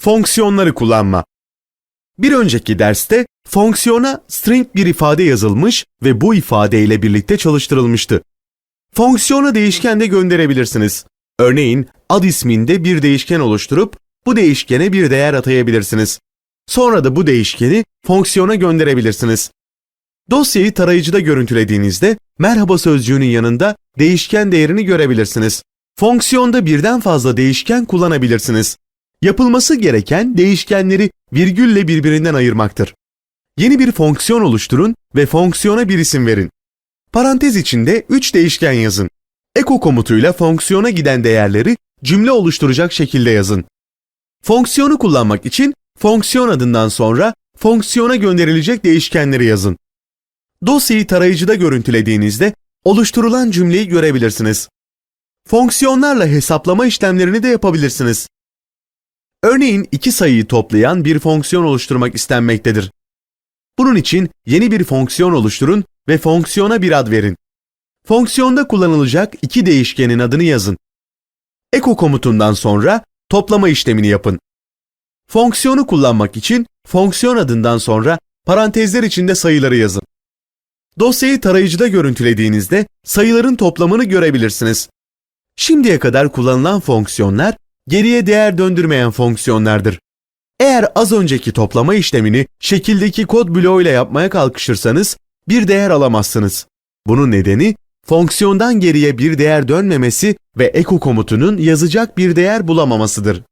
Fonksiyonları kullanma. Bir önceki derste fonksiyona string bir ifade yazılmış ve bu ifade ile birlikte çalıştırılmıştı. Fonksiyona değişken de gönderebilirsiniz. Örneğin ad isminde bir değişken oluşturup bu değişkene bir değer atayabilirsiniz. Sonra da bu değişkeni fonksiyona gönderebilirsiniz. Dosyayı tarayıcıda görüntülediğinizde merhaba sözcüğünün yanında değişken değerini görebilirsiniz. Fonksiyonda birden fazla değişken kullanabilirsiniz. Yapılması gereken değişkenleri virgülle birbirinden ayırmaktır. Yeni bir fonksiyon oluşturun ve fonksiyona bir isim verin. Parantez içinde 3 değişken yazın. Eko komutuyla fonksiyona giden değerleri cümle oluşturacak şekilde yazın. Fonksiyonu kullanmak için fonksiyon adından sonra fonksiyona gönderilecek değişkenleri yazın. Dosyayı tarayıcıda görüntülediğinizde oluşturulan cümleyi görebilirsiniz. Fonksiyonlarla hesaplama işlemlerini de yapabilirsiniz. Örneğin iki sayıyı toplayan bir fonksiyon oluşturmak istenmektedir. Bunun için yeni bir fonksiyon oluşturun ve fonksiyona bir ad verin. Fonksiyonda kullanılacak iki değişkenin adını yazın. Eko komutundan sonra toplama işlemini yapın. Fonksiyonu kullanmak için fonksiyon adından sonra parantezler içinde sayıları yazın. Dosyayı tarayıcıda görüntülediğinizde sayıların toplamını görebilirsiniz. Şimdiye kadar kullanılan fonksiyonlar geriye değer döndürmeyen fonksiyonlardır. Eğer az önceki toplama işlemini şekildeki kod bloğuyla yapmaya kalkışırsanız bir değer alamazsınız. Bunun nedeni fonksiyondan geriye bir değer dönmemesi ve eko komutunun yazacak bir değer bulamamasıdır.